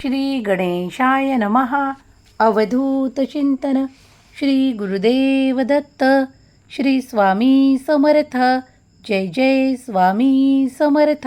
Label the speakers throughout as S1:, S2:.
S1: श्री गणेशाय नमहा अवधूत चिंतन। श्री गुरुदेव दत्त। श्री स्वामी समर्थ। जय जय स्वामी समर्थ।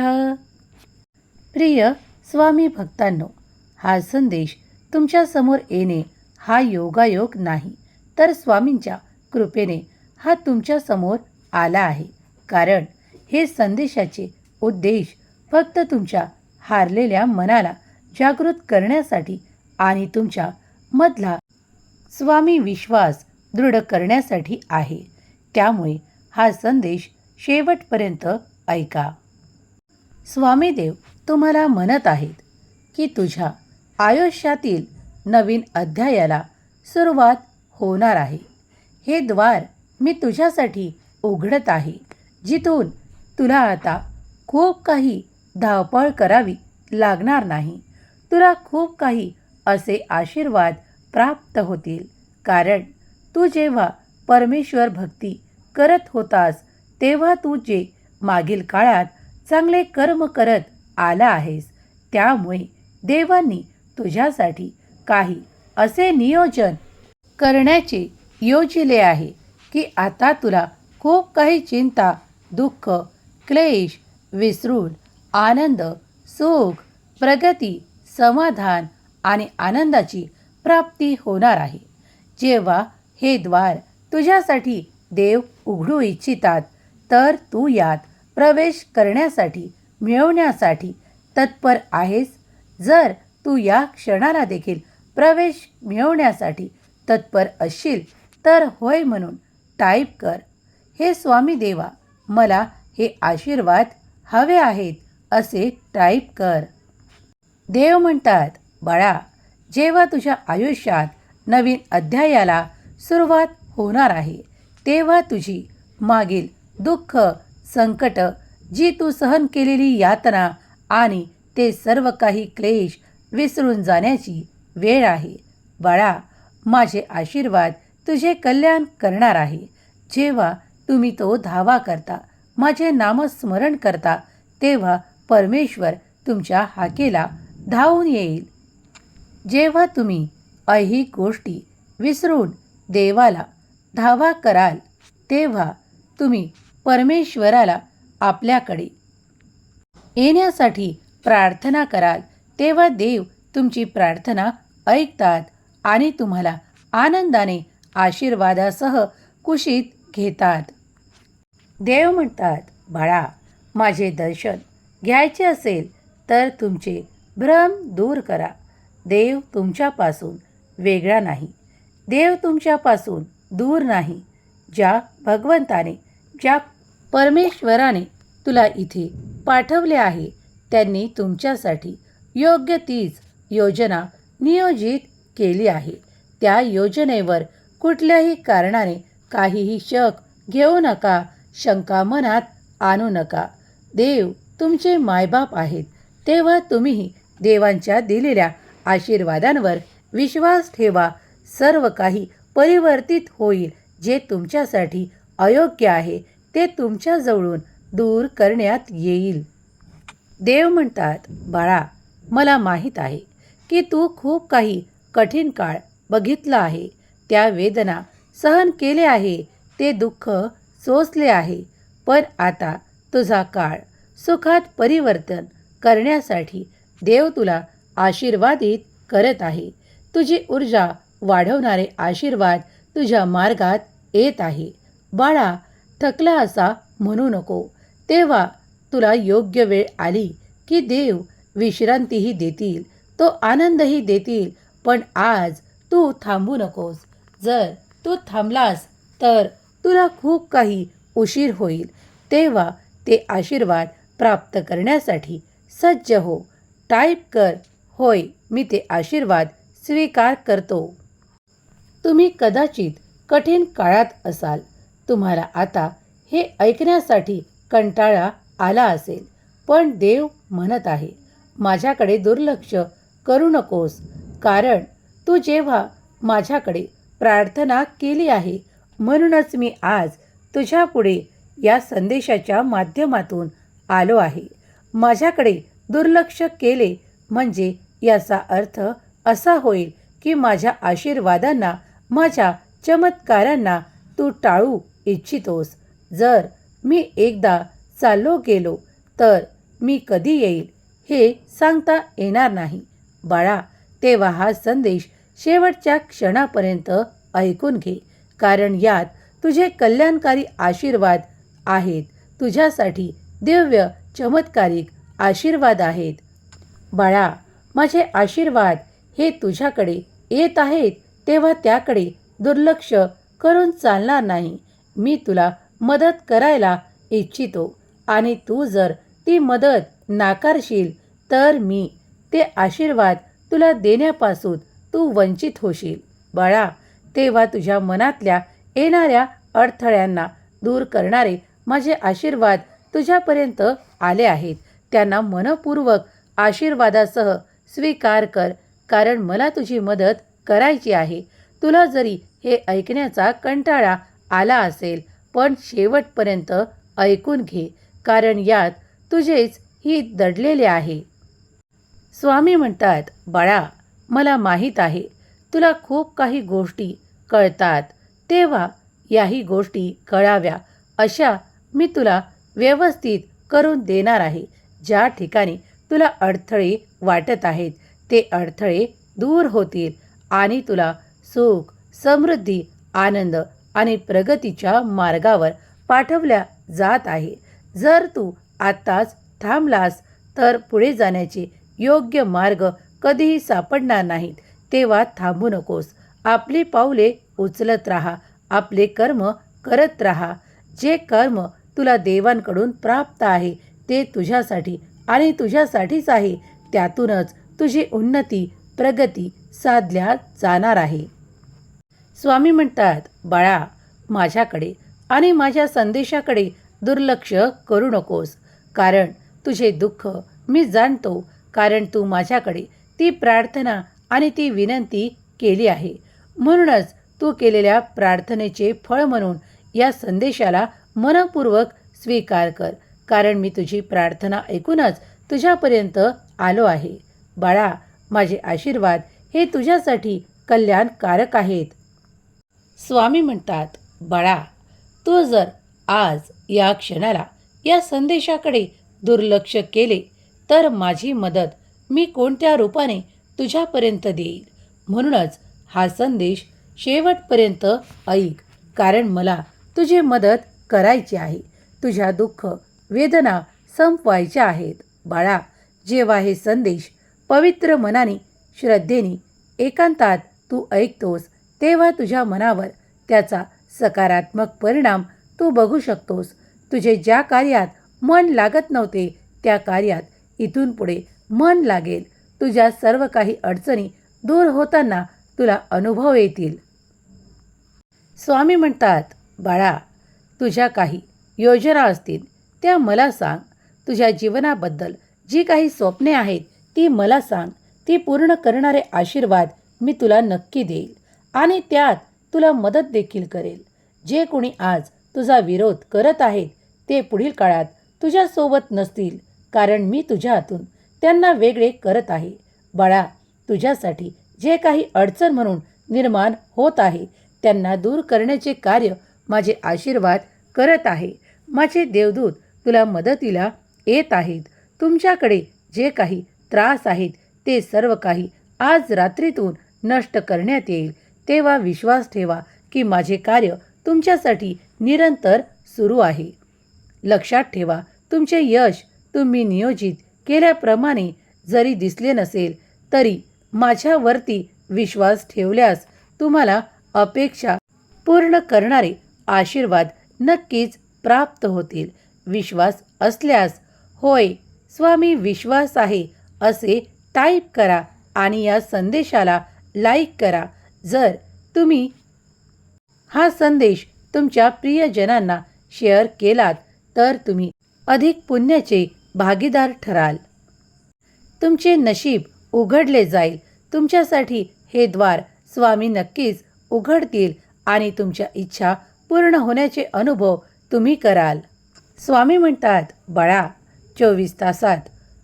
S1: प्रिय स्वामी भक्तांनो हा संदेश तुमच्यासमोर येणे हा योगायोग नाही तर स्वामींच्या कृपेने हा तुमच्यासमोर आला आहे. कारण हे संदेशाचे उद्देश फक्त तुमच्या हारलेल्या मनाला जागृत करण्यासाठी आणि तुमच्या मधला स्वामी विश्वास दृढ करण्यासाठी आहे. त्यामुळे हा संदेश शेवटपर्यंत ऐका. स्वामीदेव तुम्हाला म्हणत आहेत की तुझ्या आयुष्यातील नवीन अध्यायाला सुरुवात होणार आहे. हे द्वार मी तुझ्यासाठी उघडत आहे जिथून तुला आता खूप काही धावपळ करावी लागणार नाही. तुला खूप काही असे आशीर्वाद प्राप्त होतील. कारण तू जेव्हा परमेश्वर भक्ती करत होतास तेव्हा तू जे मागील काळात चांगले कर्म करत आला आहेस त्यामुळे देवांनी तुझ्यासाठी काही असे नियोजन करण्याचे योजिले आहे की आता तुला खूप काही चिंता दुःख क्लेश विसरून आनंद सुख प्रगती समाधान आणि आनंदाची प्राप्ती होणार आहे. जेव्हा हे द्वार तुझ्यासाठी देव उघडू इच्छितात तर तू यात प्रवेश करण्यासाठी मिळवण्यासाठी तत्पर आहेस. जर तू या क्षणाला देखील प्रवेश मिळवण्यासाठी तत्पर असशील तर होय म्हणून टाईप कर. हे स्वामी देवा मला हे आशीर्वाद हवे आहेत असे टाईप कर. देव म्हणतात बाळा जेव्हा तुझ्या आयुष्यात नवीन अध्यायाला सुरुवात होणार आहे तेव्हा तुझी मागील दुःख संकट जी तू सहन केलेली यातना आणि ते सर्व काही क्लेश विसरून जाण्याची वेळ आहे. बाळा माझे आशीर्वाद तुझे कल्याण करणार आहे. जेव्हा तुम्ही तो धावा करता माझे नामस्मरण करता तेव्हा परमेश्वर तुमच्या हाकेला धावून येईल. जेव्हा तुम्ही ऐहिक गोष्टी विसरून देवाला धावा कराल तेव्हा तुम्ही परमेश्वराला आपल्याकडे येण्यासाठी प्रार्थना कराल. तेव्हा देव तुमची प्रार्थना ऐकतात आणि तुम्हाला आनंदाने आशीर्वादासह कुशीत घेतात. देव म्हणतात बाळा माझे दर्शन घ्यायचे असेल तर तुमचे भ्रम दूर करा. देव तुमच्यापासून वेगळा नाही. देव तुमच्यापासून दूर नाही. ज्या भगवंताने ज्या परमेश्वराने तुला इथे पाठवले आहे त्यांनी तुमच्यासाठी योग्य तीच योजना नियोजित केली आहे. त्या योजनेवर कुठल्याही कारणाने काहीही शक घेऊ नका शंका मनात आणू नका. देव तुमचे मायबाप आहेत तेव्हा तुम्हीही देवांच्या दिलेल्या आशीर्वादांवर विश्वास ठेवा. सर्व काही परिवर्तित होईल जे तुमच्यासाठी अयोग्य आहे ते तुमच्याजवळून दूर करण्यात येईल. देव म्हणतात बाळा मला माहीत आहे की तू खूप काही कठीण काळ बघितला आहे. त्या वेदना सहन केले आहे ते दुःख सोसले आहे. पण आता तुझा काळ सुखात परिवर्तन करण्यासाठी देव तुला आशीर्वादित करत आहे. तुझी ऊर्जा वाढवणारे आशीर्वाद तुझ्या मार्गात येत आहे. बाळा थकला असा म्हणू नको. तेव्हा तुला योग्य वेळ आली की देव विश्रांतीही देतील. तो आनंदही देतील पण आज तू थांबू नकोस. जर तू थांबलास तर तुला खूप काही उशीर होईल. तेव्हा ते आशीर्वाद प्राप्त करण्यासाठी सज्ज हो. टाईप कर. होय मी ते आशीर्वाद स्वीकार करतो. तुम्ही कदाचित कठीण काळात असाल. तुम्हाला आता हे ऐकण्यासाठी कंटाळा आला असेल. पण देव म्हणत आहे माझ्याकडे दुर्लक्ष करू नकोस. कारण तू जेव्हा माझ्याकडे प्रार्थना केली आहे म्हणूनच मी आज तुझ्यापुढे या संदेशाच्या माध्यमातून आलो आहे. माझ्याकडे दुर्लक्ष केले म्हणजे याचा अर्थ असा होईल की माझ्या आशीर्वादांना माझ्या चमत्कारांना तू टाळू इच्छितोस. जर मी एकदा चाललो गेलो तर मी कधी येईल हे सांगता येणार नाही. बाळा तेव्हा हा संदेश शेवटच्या क्षणापर्यंत ऐकून घे कारण यात तुझे कल्याणकारी आशीर्वाद आहेत. तुझ्यासाठी दिव्य चमत्कारिक आशीर्वाद आहेत. बाळा माझे आशीर्वाद हे तुझ्याकडे येत आहेत तेव्हा त्याकडे दुर्लक्ष करून चालणार नाही. मी तुला मदत करायला इच्छितो आणि तू जर ती मदत नाकारशील तर मी ते आशीर्वाद तुला देण्यापासून तू वंचित होशील. बाळा तेव्हा तुझ्या मनातल्या येणाऱ्या अडथळ्यांना दूर करणारे माझे आशीर्वाद तुझ्यापर्यंत आले आहेत. त्यांना मनपूर्वक आशीर्वादासह स्वीकार कर कारण मला तुझी मदत करायची आहे. तुला जरी हे ऐकण्याचा कंटाळा आला असेल पण शेवटपर्यंत ऐकून घे कारण यात तुझेच ही दडलेले आहे. स्वामी म्हणतात बाळा मला माहीत आहे तुला खूप काही गोष्टी कळतात. तेव्हा याही गोष्टी कळाव्या अशा मी तुला व्यवस्थित करून देणार आहे. ज्या ठिकाणी तुला अडथळे वाटत आहेत ते अडथळे दूर होतील आणि तुला सुख समृद्धी आनंद आणि प्रगतीच्या मार्गावर पाठवल्या जात आहे. जर तू आत्ताच थांबलास तर पुढे जाण्याचे योग्य मार्ग कधीही सापडणार नाहीत. तेव्हा थांबू नकोस. आपली पावले उचलत राहा. आपले कर्म करत राहा. जे कर्म तुला देवांकडून प्राप्त आहे ते तुझ्यासाठी आणि तुझ्यासाठीच आहे. त्यातूनच तुझी उन्नती प्रगती साधल्या जाणार आहे. स्वामी म्हणतात बाळा माझ्याकडे आणि माझ्या संदेशाकडे दुर्लक्ष करू नकोस. कारण तुझे दुःख मी जाणतो. कारण तू माझ्याकडे ती प्रार्थना आणि ती विनंती केली आहे. म्हणूनच तू केलेल्या प्रार्थनेचे फळ म्हणून या संदेशाला मनपूर्वक स्वीकार कर. कारण मी तुझी प्रार्थना ऐकूनच तुझ्यापर्यंत आलो आहे. बाळा माझे आशीर्वाद हे तुझ्यासाठी कल्याणकारक आहेत. स्वामी म्हणतात बाळा तू जर आज या क्षणाला या संदेशाकडे दुर्लक्ष केले तर माझी मदत मी कोणत्या रूपाने तुझ्यापर्यंत देईल म्हणूनच हा संदेश शेवटपर्यंत ऐक कारण मला तुझी मदत करायची आहे. तुझ्या दुःख वेदना संपवायच्या आहेत. बाळा जेव्हा हे संदेश पवित्र मनाने श्रद्धेने एकांतात तू ऐकतोस तेव्हा तुझ्या मनावर त्याचा सकारात्मक परिणाम तू बघू शकतोस. तुझे ज्या कार्यात मन लागत नव्हते त्या कार्यात इथून पुढे मन लागेल. तुझ्या सर्व काही अडचणी दूर होताना तुला अनुभव येतील. स्वामी म्हणतात बाळा तुझ्या काही योजना असतील. त्या मला सांग तुझ्या जीवनाबद्दल जी काही स्वप्ने आहेत ती मला सांग. ती पूर्ण करणारे आशीर्वाद मी तुला नक्की देईल आणि त्यात तुला मदत देखील करेल. जे कोणी आज तुझा विरोध करत आहेत ते पुढील काळात तुझ्यासोबत नसतील कारण मी तुझ्या हातून त्यांना वेगळे करत आहे. बाळा तुझ्यासाठी जे काही अडचण म्हणून निर्माण होत आहे त्यांना दूर करण्याचे कार्य माझे आशीर्वाद करत आहे. माझे देवदूत तुला मदतीला येत आहेत. तुमच्याकडे जे काही त्रास आहेत ते सर्व काही आज रात्रीतून नष्ट करण्यात येईल. तेव्हा विश्वास ठेवा की माझे कार्य तुमच्यासाठी निरंतर सुरू आहे. लक्षात ठेवा तुमचे यश तुम्ही नियोजित केल्याप्रमाणे जरी दिसले नसेल तरी माझ्यावरती विश्वास ठेवल्यास तुम्हाला अपेक्षा पूर्ण करणारे आशीर्वाद नक्कीच प्राप्त होतील. विश्वास असल्यास होय स्वामी विश्वास आहे असे टाईप करा आणि या संदेशाला लाईक करा. जर तुम्ही हा संदेश तुमच्या प्रियजनांना शेअर केलात तर तुम्ही अधिक पुण्याचे भागीदार ठराल. तुमचे नशीब उघडले जाईल. तुमच्यासाठी हे द्वार स्वामी नक्कीच उघडतील आणि तुमच्या इच्छा पूर्ण होण्याचे अनुभव तुम्ही कराल. स्वामी म्हणतात बाळा चोवीस तासात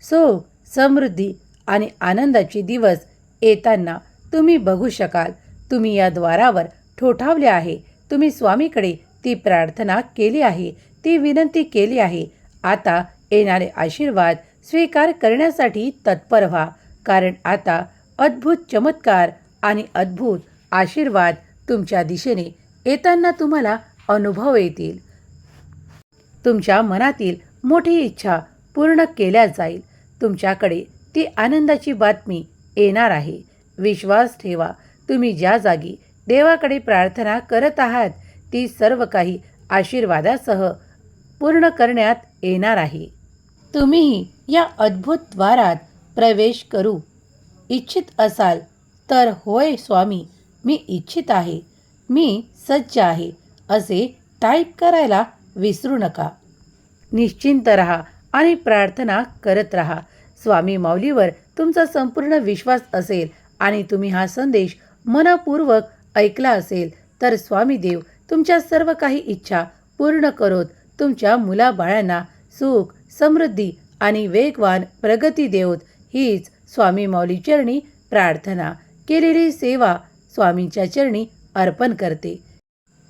S1: सुख समृद्धी आणि आनंदाचे दिवस येताना तुम्ही बघू शकाल. तुम्ही या द्वारावर ठोठावले आहे. तुम्ही स्वामीकडे ती प्रार्थना केली आहे. ती विनंती केली आहे. आता येणारे आशीर्वाद स्वीकार करण्यासाठी तत्पर व्हा. कारण आता अद्भुत चमत्कार आणि अद्भुत आशीर्वाद तुमच्या दिशेने येताना तुम्हाला अनुभव येतील. तुमच्या मनातील मोठी इच्छा पूर्ण केल्या जाईल. तुमच्याकडे ती आनंदाची बातमी येणार आहे. विश्वास ठेवा. तुम्ही ज्या जागी देवाकडे प्रार्थना करत आहात ती सर्व काही आशीर्वादासह पूर्ण करण्यात येणार आहे. तुम्हीही या अद्भुत द्वारात प्रवेश करू इच्छित असाल तर होय स्वामी मी इच्छित आहे. मी सज्ज आहे असे टाईप करायला विसरू नका. निश्चिंत रहा आणि प्रार्थना करत रहा. स्वामी माऊलीवर तुमचा संपूर्ण विश्वास असेल आणि तुम्ही हा संदेश मनपूर्वक ऐकला असेल तर स्वामी देव तुमच्या सर्व काही इच्छा पूर्ण करोत. तुमच्या मुलाबाळांना सुख समृद्धी आणि वेगवान प्रगती देवत. हीच स्वामी माऊली चरणी प्रार्थना. केलेली सेवा स्वामींच्या चरणी अर्पण करते.